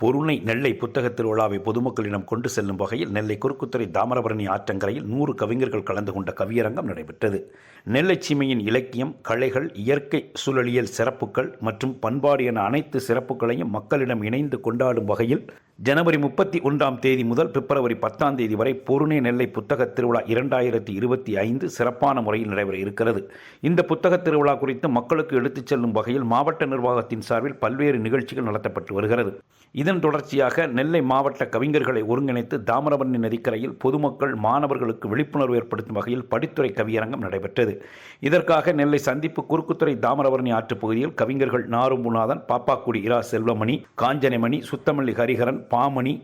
பொருணை நெல்லை புத்தகத் திருவிழாவை பொதுமக்களிடம் கொண்டு செல்லும் வகையில் நெல்லை குறுக்குத்துறை தாமிரபரணி ஆற்றங்கரையில் நூறு கவிஞர்கள் கலந்து கொண்ட கவியரங்கம் நடைபெற்றது. நெல்லை சீமையின் இலக்கியம் கலைகள் இயற்கை சூழலியல் சிறப்புகள் மற்றும் பண்பாடு என அனைத்து சிறப்புகளையும் மக்களிடம் இணைந்து கொண்டாடும் வகையில் ஜனவரி முப்பத்தி ஒன்றாம் தேதி முதல் பிப்ரவரி பத்தாம் தேதி வரை பொருணை நெல்லை புத்தகத் திருவிழா இரண்டாயிரத்தி இருபத்தி ஐந்து சிறப்பான முறையில் நடைபெற இருக்கிறது. இந்த புத்தகத் திருவிழா குறித்து மக்களுக்கு எடுத்துச் செல்லும் வகையில் மாவட்ட நிர்வாகத்தின் சார்பில் பல்வேறு நிகழ்ச்சிகள் நடத்தப்பட்டு வருகிறது. இதன் தொடர்ச்சியாக நெல்லை மாவட்ட கவிஞர்களை ஒருங்கிணைத்து தாமிரபரணி நதிக்கரையில் பொதுமக்கள் மாணவர்களுக்கு விழிப்புணர்வு ஏற்படுத்தும் வகையில் படித்துறை கவியரங்கம் நடைபெற்றது. இதற்காக நெல்லை சந்திப்பு குறுக்குத்துறை தாமிரபரணி ஆற்றுப் பகுதியில் கவிஞர்கள் நாரும்புநாதன் பாப்பாக்குடி இரா செல்வமணி காஞ்சனைமணி சுத்தமல்லி ஹரிஹரன் பாமணி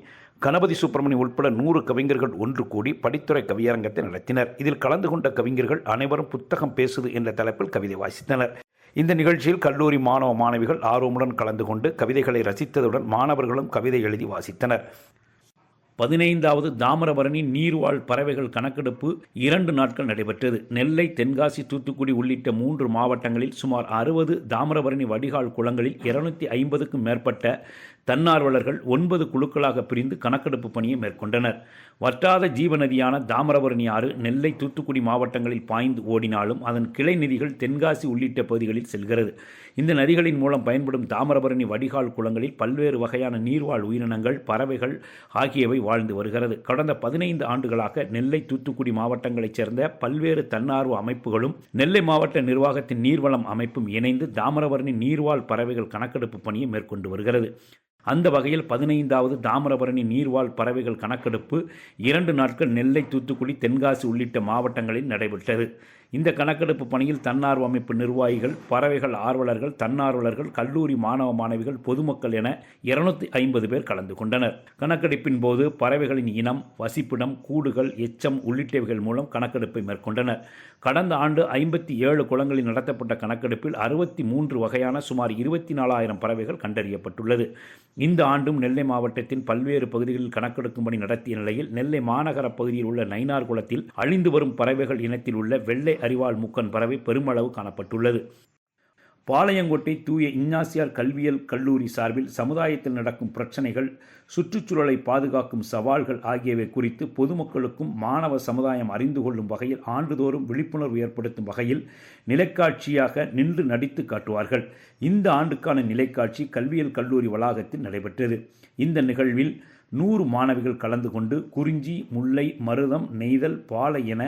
கணபதி சுப்பிரமணி உட்பட நூறு கவிஞர்கள் ஒன்று கூடி படித்துறை கவியரங்கத்தை நடத்தினர். இதில் கலந்து கொண்ட கவிஞர்கள் அனைவரும் புத்தகம் பேசுது என்ற தலைப்பில் கவிதை வாசித்தனர். இந்த நிகழ்ச்சியில் கல்லூரி மாணவ மாணவிகள் ஆர்வமுடன் கலந்து கொண்டு கவிதைகளை ரசித்ததுடன் மாணவர்களும் கவிதை எழுதி வாசித்தனர். பதினைந்தாவது தாமிரபரணி நீர்வாழ் பறவைகள் கணக்கெடுப்பு இரண்டு நாட்கள் நடைபெற்றது. நெல்லை தென்காசி தூத்துக்குடி உள்ளிட்ட மூன்று மாவட்டங்களில் சுமார் அறுபது தாமிரபரணி வடிகால் குளங்களில் இருநூத்தி ஐம்பதுக்கும் மேற்பட்ட தன்னார்வலர்கள் ஒன்பது குழுக்களாக பிரிந்து கணக்கெடுப்பு பணியை மேற்கொண்டனர். வற்றாத ஜீவநதியான தாமிரபரணி ஆறு நெல்லை தூத்துக்குடி மாவட்டங்களில் பாய்ந்து ஓடினாலும் அதன் கிளை நதிகள் தென்காசி உள்ளிட்ட பகுதிகளில் செல்கிறது. இந்த நதிகளின் மூலம் பயன்படும் தாமிரபரணி வடிகால் குளங்களில் பல்வேறு வகையான நீர்வாழ் உயிரினங்கள் பறவைகள் ஆகியவை வாழ்ந்து வருகிறது. கடந்த பதினைந்து ஆண்டுகளாக நெல்லை தூத்துக்குடி மாவட்டங்களைச் சேர்ந்த பல்வேறு தன்னார்வ அமைப்புகளும் நெல்லை மாவட்ட நிர்வாகத்தின் நீர்வளம் அமைப்பும் இணைந்து தாமிரபரணி நீர்வாழ் பறவைகள் கணக்கெடுப்பு பணியை மேற்கொண்டு வருகிறது. அந்த வகையில் பதினைந்தாவது தாமிரபரணி நீர்வாழ் பறவைகள் கணக்கெடுப்பு இரண்டு நாட்கள் நெல்லை தூத்துக்குடி தென்காசி உள்ளிட்ட மாவட்டங்களில் நடைபெற்றது. இந்த கணக்கெடுப்பு பணியில் தன்னார்வ அமைப்பு நிர்வாகிகள் பறவைகள் ஆர்வலர்கள் தன்னார்வலர்கள் கல்லூரி மாணவ மாணவிகள் பொதுமக்கள் என இருநூத்தி ஐம்பது பேர் கலந்து கொண்டனர். கணக்கெடுப்பின் போது பறவைகளின் இனம் வசிப்பிடம் கூடுகள் எச்சம் உள்ளிட்டவைகள் மூலம் கணக்கெடுப்பை மேற்கொண்டனர். கடந்த ஆண்டு ஐம்பத்தி ஏழு குளங்களில் நடத்தப்பட்ட கணக்கெடுப்பில் அறுபத்தி மூன்று வகையான சுமார் இருபத்தி நாலாயிரம் பறவைகள் கண்டறியப்பட்டுள்ளது. இந்த ஆண்டும் நெல்லை மாவட்டத்தின் பல்வேறு பகுதிகளில் கணக்கெடுக்கும் பணி நடத்திய நிலையில் நெல்லை மாநகர பகுதியில் உள்ள நைனார் குளத்தில் அழிந்து வரும் பறவைகள் இனத்தில் உள்ள வெள்ளை அறிவால் முக்கன் பறவை பெருமளவு காணப்பட்டுள்ளது. பாளையங்கோட்டை தூய இஞ்ஞாசியார் கல்வியல் கல்லூரி சார்பில் சமுதாயத்தில் நடக்கும் பிரச்சனைகள் சுற்றுச்சூழலை பாதுகாக்கும் சவால்கள் ஆகியவை குறித்து பொதுமக்களுக்கும் மாணவ சமுதாயம் அறிந்து கொள்ளும் வகையில் ஆண்டுதோறும் விழிப்புணர்வு ஏற்படுத்தும் வகையில் நிலைக்காட்சியாக நின்று நடித்து காட்டுவார்கள். இந்த ஆண்டுக்கான நிலைக்காட்சி கல்வியல் கல்லூரி வளாகத்தில் நடைபெற்றது. இந்த நிகழ்வில் நூறு மாணவிகள் கலந்து கொண்டு குறிஞ்சி முல்லை மருதம் நெய்தல் பாலை என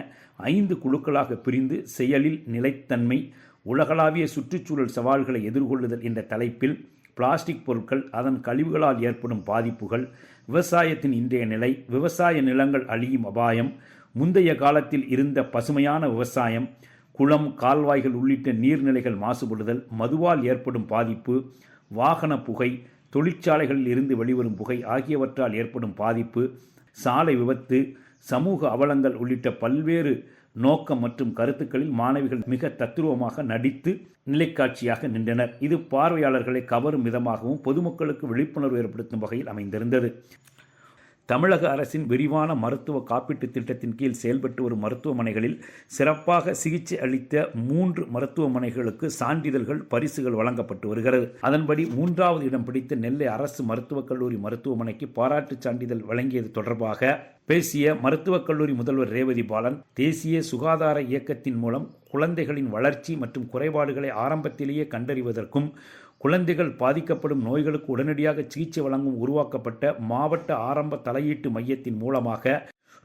ஐந்து குழுக்களாக பிரிந்து செயலில் நிலைத்தன்மை உலகளாவிய சுற்றுச்சூழல் சவால்களை எதிர்கொள்ளுதல் என்ற தலைப்பில் பிளாஸ்டிக் பொருட்கள் அதன் கழிவுகளால் ஏற்படும் பாதிப்புகள் விவசாயத்தின் இன்றைய நிலை விவசாய நிலங்கள் அழியும் அபாயம் முந்தைய காலத்தில் இருந்த பசுமையான விவசாயம் குளம் கால்வாய்கள் உள்ளிட்ட நீர்நிலைகள் மாசுபடுதல் மதுவால் ஏற்படும் பாதிப்பு வாகன புகை தொழிற்சாலைகளில் இருந்து வெளிவரும் புகை ஆகியவற்றால் ஏற்படும் பாதிப்பு சாலை விபத்து சமூக அவலங்கள் உள்ளிட்ட பல்வேறு நோக்கம் மற்றும் கருத்துக்களில் மாணவிகள் மிக தத்துருவமாக நடித்து நிலைக்காட்சியாக நின்றனர். இது பார்வையாளர்களை கவரும் விதமாகவும் பொதுமக்களுக்கு விழிப்புணர்வு ஏற்படுத்தும் வகையில் அமைந்திருந்தது. தமிழக அரசின் விரிவான மருத்துவ காப்பீட்டுத் திட்டத்தின் கீழ் செயல்பட்டு வரும் மருத்துவமனைகளில் சிறப்பாக சிகிச்சை அளித்த மூன்று மருத்துவமனைகளுக்கு சான்றிதழ்கள் பரிசுகள் வழங்கப்பட்டு வருகிறது. அதன்படி மூன்றாவது இடம் பிடித்த நெல்லை அரசு மருத்துவக் கல்லூரி மருத்துவமனைக்கு பாராட்டுச் சான்றிதழ் வழங்கியது தொடர்பாக பேசிய மருத்துவக் கல்லூரி முதல்வர் ரேவதி பாலன் தேசிய சுகாதார இயக்கத்தின் மூலம் குழந்தைகளின் வளர்ச்சி மற்றும் குறைபாடுகளை ஆரம்பத்திலேயே கண்டறிவதற்கும் குழந்தைகள் பாதிக்கப்படும் நோய்களுக்கு உடனடியாக சிகிச்சை வழங்கும் உருவாக்கப்பட்ட மாவட்ட ஆரம்ப தலையீட்டு மையத்தின் மூலமாக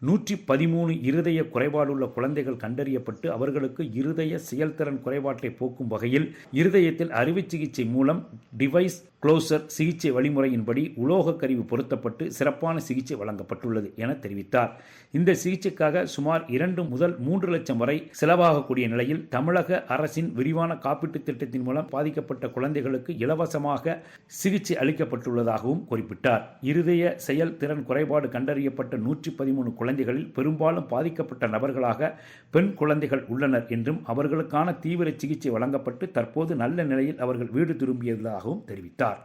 நூற்றி பதிமூணு இருதய குறைபாடுள்ள குழந்தைகள் கண்டறியப்பட்டு அவர்களுக்கு இருதய செயல்திறன் குறைபாட்டை போக்கும் வகையில் இருதயத்தில் அறுவை சிகிச்சை மூலம் டிவைஸ் க்ளோசர் சிகிச்சை வழிமுறையின்படி உலோக கருவி பொருத்தப்பட்டு சிறப்பான சிகிச்சை வழங்கப்பட்டுள்ளது என தெரிவித்தார். இந்த சிகிச்சைக்காக சுமார் இரண்டு முதல் மூன்று லட்சம் வரை செலவாகக்கூடிய நிலையில் தமிழக அரசின் விரிவான காப்பீட்டுத் திட்டத்தின் மூலம் பாதிக்கப்பட்ட குழந்தைகளுக்கு இலவசமாக சிகிச்சை அளிக்கப்பட்டுள்ளதாகவும் குறிப்பிட்டார். இருதய செயல்திறன் குறைபாடு கண்டறியப்பட்ட நூற்றி பதிமூணு குழந்தைகளில் பெரும்பாலும் பாதிக்கப்பட்ட நபர்களாக பெண் குழந்தைகள் உள்ளனர் என்றும் அவர்களுக்கான தீவிர சிகிச்சை வழங்கப்பட்டு தற்போது நல்ல நிலையில் அவர்கள் வீடு திரும்பியதாகவும் தெரிவித்தார்.